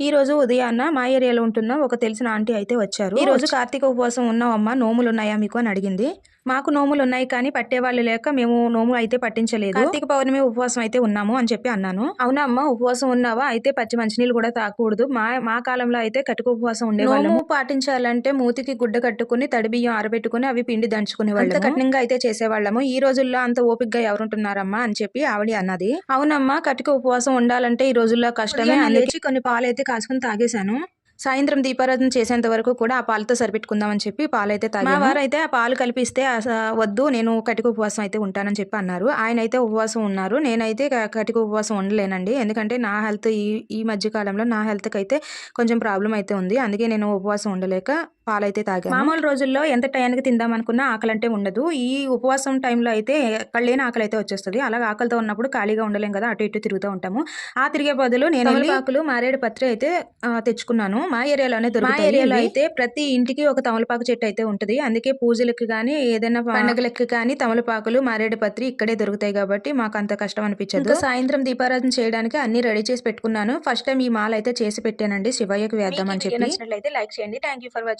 ఈ రోజు ఉదయాన్న మా ఏరియాలో ఉంటున్న ఒక తెలిసిన ఆంటీ అయితే వచ్చారు. ఈ రోజు కార్తీక ఉపవాసం ఉన్నావమ్మా నోములు ఉన్నాయా మీకు అని అడిగింది. మాకు నోములు ఉన్నాయి కానీ పట్టేవాళ్ళు లేక మేము నోము అయితే పట్టించలేదు. కార్తీక పౌర్ణమి ఉపవాసం అయితే ఉన్నాము అని చెప్పి అన్నాను. అవునా అమ్మ ఉపవాసం ఉన్నావా? అయితే పచ్చి మంచినీళ్ళు కూడా తాగకూడదు మా మా కాలంలో అయితే కటుకు ఉపవాసం ఉండేవాళ్ళము. పాటించాలంటే మూతికి గుడ్డ కట్టుకుని తడి బియ్యం ఆరబెట్టుకుని అవి పిండి దంచుకునే వాళ్ళు కఠినంగా అయితే చేసేవాళ్ళము. ఈ రోజుల్లో అంత ఓపికగా ఎవరుంటున్నారమ్మా అని చెప్పి ఆవిడ అన్నది. అవునమ్మా కటిక ఉపవాసం ఉండాలంటే ఈ రోజుల్లో కష్టమే. లేచి కొన్ని పాలు అయితే కాసుకుని తాగేశాను. సాయంత్రం దీపారాధన చేసేంత వరకు కూడా ఆ పాలతో సరిపెట్టుకుందామని చెప్పి పాలైతే తాగి మా వారు అయితే ఆ పాలు కలిపిస్తే వద్దు నేను కటిక ఉపవాసం అయితే ఉంటానని చెప్పి అన్నారు. ఆయన అయితే ఉపవాసం ఉన్నారు. నేనైతే కటిక ఉపవాసం ఉండలేనండి. ఎందుకంటే నా హెల్త్ ఈ ఈ మధ్య కాలంలో నా హెల్త్కి అయితే కొంచెం ప్రాబ్లం అయితే ఉంది. అందుకే నేను ఉపవాసం ఉండలేక పాలైతే తాగాను. మామూలు రోజుల్లో ఎంత టయానికి తిందాం అనుకున్నా ఆకలి అంటే ఉండదు. ఈ ఉపవాసం టైంలో అయితే ఎక్కడ లేని ఆకలి అయితే వచ్చేస్తుంది. అలాగే ఆకలితో ఉన్నప్పుడు ఖాళీగా ఉండలేం కదా అటు ఇటు తిరుగుతూ ఉంటాము. ఆ తిరిగే బదులు నేను తమలపాకులు మారేడు పత్రి అయితే తెచ్చుకున్నాను. మా ఏరియాలోనే దొరుకుతాయి. మా ఏరియాలో అయితే ప్రతి ఇంటికి ఒక తమలపాకు చెట్టు అయితే ఉంటది. అందుకే పూజలకు కానీ ఏదైనా పండుగలకు కానీ తమలపాకులు మారేడు పత్రి ఇక్కడే దొరుకుతాయి కాబట్టి మాకు అంత కష్టం అనిపించదు. సాయంత్రం దీపారాధన చేయడానికి అన్ని రెడీ చేసి పెట్టుకున్నాను. ఫస్ట్ టైం ఈ మాల అయితే చేసి పెట్టానండి శివయ్యకి వేద్దామని చెప్పి. నచ్చినట్లయితే లైక్ చేయండి. Thank you for watching